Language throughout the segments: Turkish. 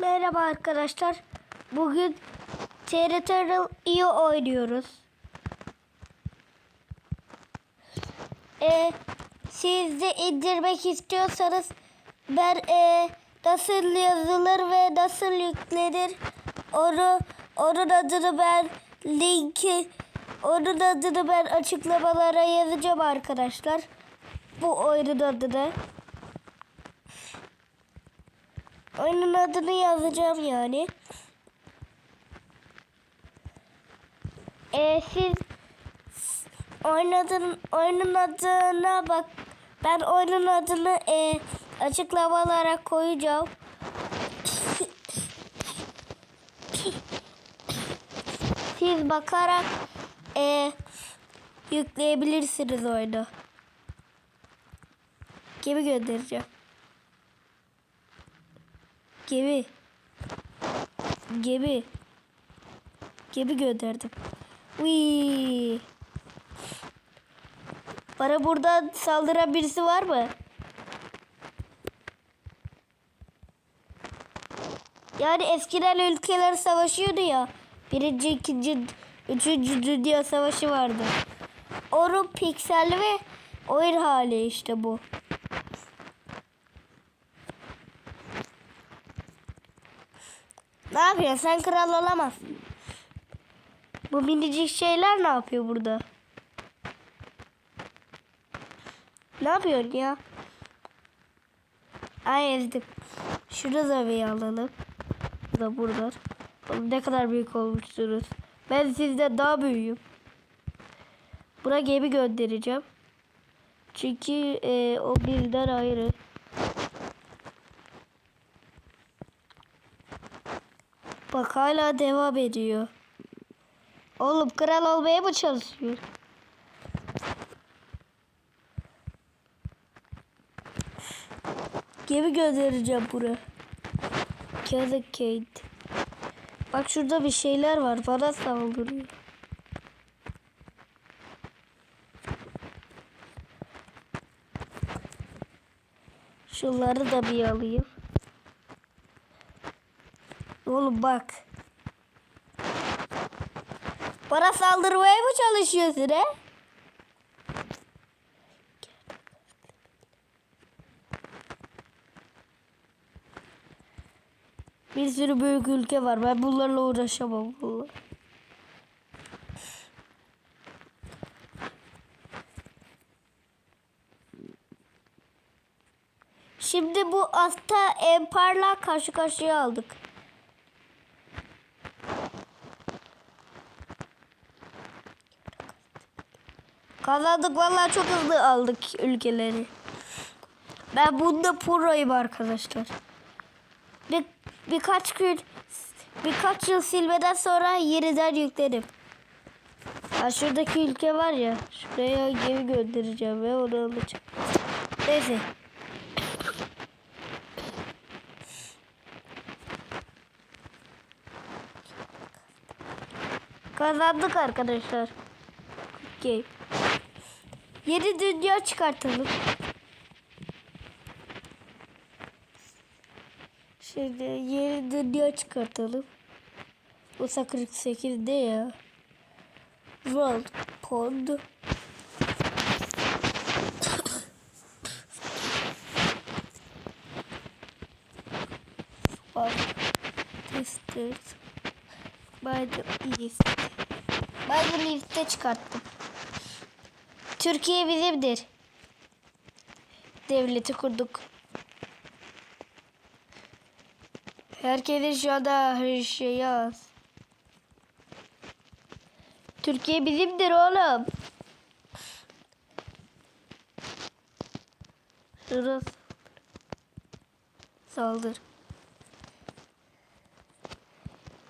Merhaba arkadaşlar. Bugün Territorial iyi oynuyoruz. Ee, siz de indirmek istiyorsanız ben e, nasıl yazılır ve nasıl yüklenir onu onun adını ben linki onun adını ben açıklamalara yazacağım arkadaşlar. Bu oyunun adını. Oyunun adını yazacağım yani. Ee, siz oyunun, adın, oyunun adına bak. Ben oyunun adını e, açıklamalara koyacağım. Siz bakarak e, yükleyebilirsiniz oyunu. Kimi göndereceğim? Gemi. Gemi. Gemi gönderdim. Uy. Bana buradan saldıran birisi var mı? Yani eskiden ülkeler savaşıyordu ya. Birinci, ikinci, üçüncü dünya savaşı vardı. Onun pikselli ve oyun hali işte bu. Ne yapıyorsun? Sen kral olamazsın. Bu minicik şeyler ne yapıyor burada? Ne yapıyorsun ya? Ay ezdim. Şunu da bir alalım. Da burada. Oğlum ne kadar büyük olmuşsunuz. Ben sizden daha büyüğüm. Buna gemi göndereceğim. Çünkü e, o bizden ayrı. Bak hala devam ediyor. Oğlum kral olmaya mı çalışıyor? Gemi göndereceğim buraya. Kazakate. Bak şurada bir şeyler var. Bana saldırıyor. Şunları da bir alayım. Oğlum bak. Bana saldırmaya mı çalışıyorsun he? Bir sürü büyük ülke var. Ben bunlarla uğraşamam. Vallahi. Şimdi bu Asta Empire'la karşı karşıya aldık. Kazandık vallahi çok hızlı aldık ülkeleri. Ben bunda proyum arkadaşlar. Bir, birkaç gün birkaç yıl silmeden sonra yeniden yüklerim. Ha şuradaki ülke var ya şuraya gemi göndereceğim ve onu alacağım. Neyse. Kazandık arkadaşlar. Game. Yeni dünya çıkartalım. Şimdi yeni dünya çıkartalım. Bu 48'de ya. World Pond. Bak. Tested. By the East. By the East'te çıkarttım. Türkiye bizimdir. Devleti kurduk. Herkesin şu anda her şey yaz. Türkiye bizimdir oğlum. Şurası. Saldır.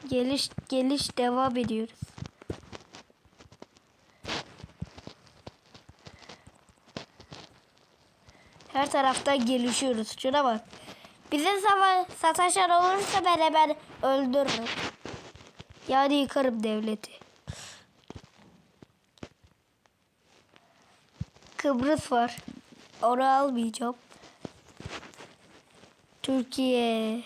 Geliş geliş devam ediyoruz. Her tarafta gelişiyoruz. Şuna bak. Bize sava sataşan olursa ben hemen öldürürüm. Yani yıkarım devleti. Kıbrıs var. Onu almayacağım. Türkiye.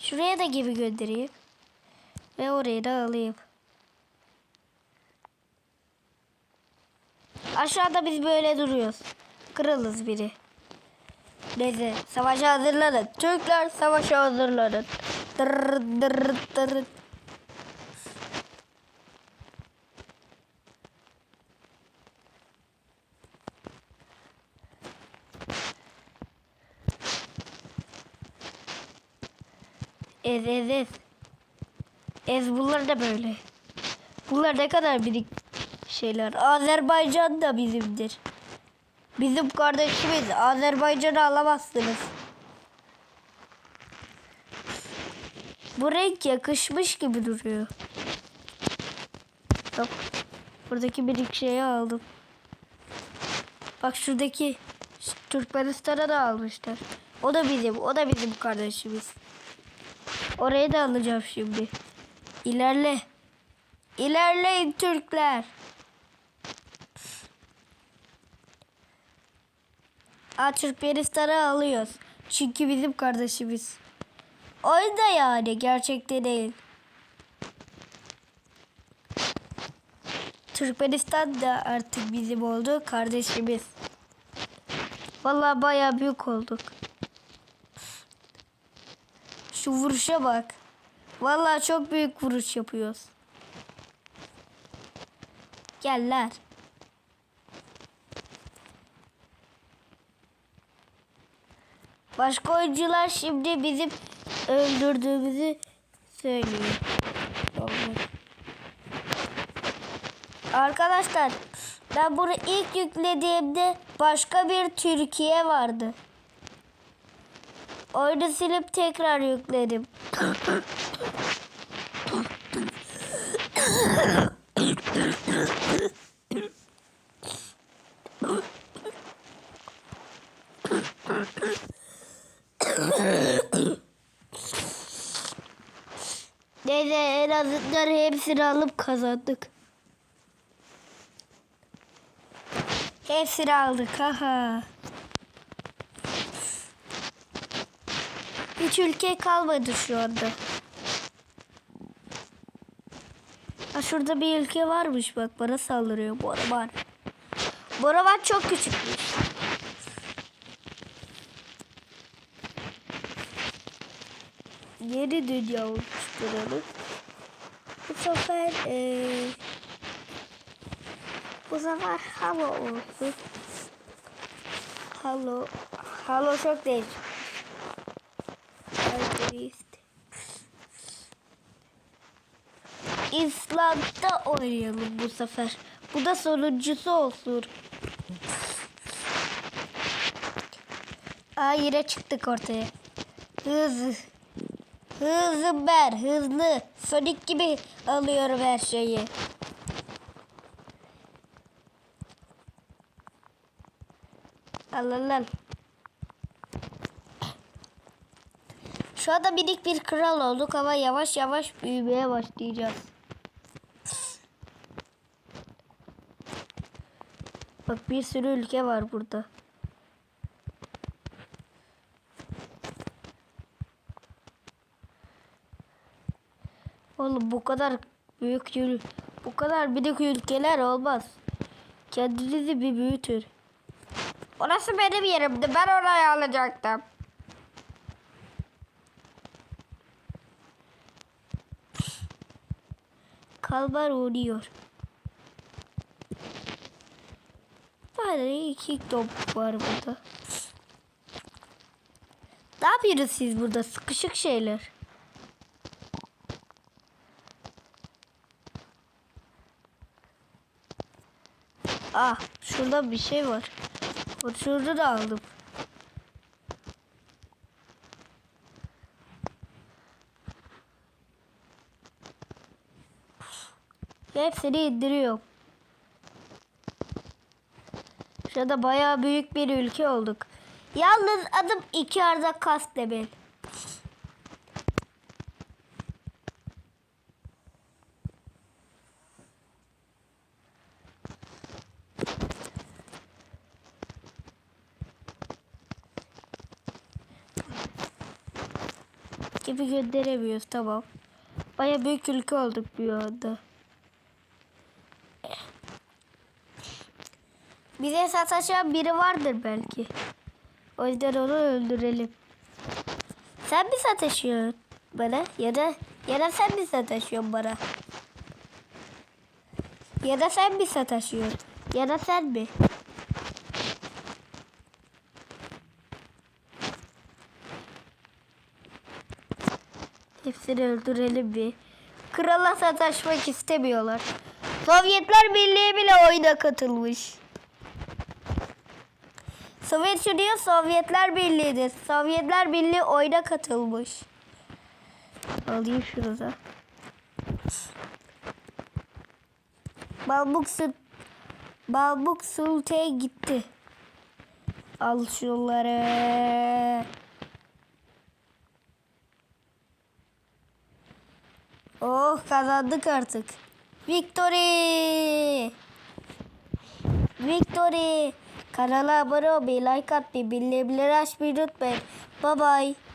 Şuraya da gibi göndereyim. Ve orayı da alayım. Aşağıda biz böyle duruyoruz. Kralız biri. Neyse savaşa hazırlanın. Türkler savaşa hazırlanın. Dırr dırr dırr. Ez ez ez. Ez bunlar da böyle. Bunlar ne kadar birik şeyler. Azerbaycan da bizimdir. Bizim kardeşimiz. Azerbaycan'ı alamazsınız. Bu renk yakışmış gibi duruyor. Bak. Buradaki birik şeyi aldım. Bak şuradaki Türkmenistan'a da almışlar. O da bizim. O da bizim kardeşimiz. Orayı da alacağım şimdi. İlerle. İlerleyin Türkler. Aa, Türkmenistan'ı alıyoruz. Çünkü bizim kardeşimiz. Oyunda yani gerçekte değil. Türkmenistan da artık bizim oldu kardeşimiz. Vallahi bayağı büyük olduk. Şu vuruşa bak. Vallahi çok büyük vuruş yapıyoruz. Geller. Başka oyuncular şimdi bizim öldürdüğümüzü söylüyor. Arkadaşlar ben bunu ilk yüklediğimde başka bir Türkiye vardı. Oyunu silip tekrar yükledim. Neyse en azından hepsini alıp kazandık. Hepsini aldık. Haha. Hiç ülke kalmadı şu anda. Ha şurada bir ülke varmış bak bana saldırıyor Boraman. Boraman çok küçükmüş. Yeni dünya oluşturalım. Bu sefer eee bu sefer halo olsun. Halo. Halo çok. Alperist. İslam'da oynayalım bu sefer. Bu da sonuncusu olsun. Aa yine çıktık ortaya. Hızlı. Hızlı ben. Hızlı. Sonic gibi alıyorum her şeyi. Al al al. Şu anda minik bir kral olduk ama yavaş yavaş büyümeye başlayacağız. Bak bir sürü ülke var burada. Oğlum bu kadar büyük ül- bu kadar büyük ülkeler olmaz. Kendinizi bir büyütün. Orası benim yerimdi. Ben orayı alacaktım. Kalbar uğruyor. Bari iki top var burada. Ne yapıyorsunuz siz burada? Sıkışık şeyler. Ah, şurada bir şey var. Şurada da aldım. Hepsini indiriyorum. Şurada bayağı büyük bir ülke olduk. Yalnız adım iki arda Kastemir. Gibi gönderemiyoruz tamam. Baya büyük ülke olduk bir anda. Bize sataşan biri vardır belki. O yüzden onu öldürelim. Sen mi sataşıyorsun bana? Ya da ya da sen mi sataşıyorsun bana? Ya da sen mi sataşıyorsun? Ya da sen mi? Hepsini öldürelim bir. Krala sataşmak istemiyorlar. Sovyetler Birliği bile oyuna katılmış. Sovyet Union Sovyetler Birliği'dir. Sovyetler Birliği oyuna katılmış. Alayım şunu da. Balbuk, Sul Balbuk Sultan gitti. Al şunları. Oh kazandık artık. Victory! Victory! Kanala abone olmayı, like atmayı, bildirimleri açmayı unutmayın. Bye bye.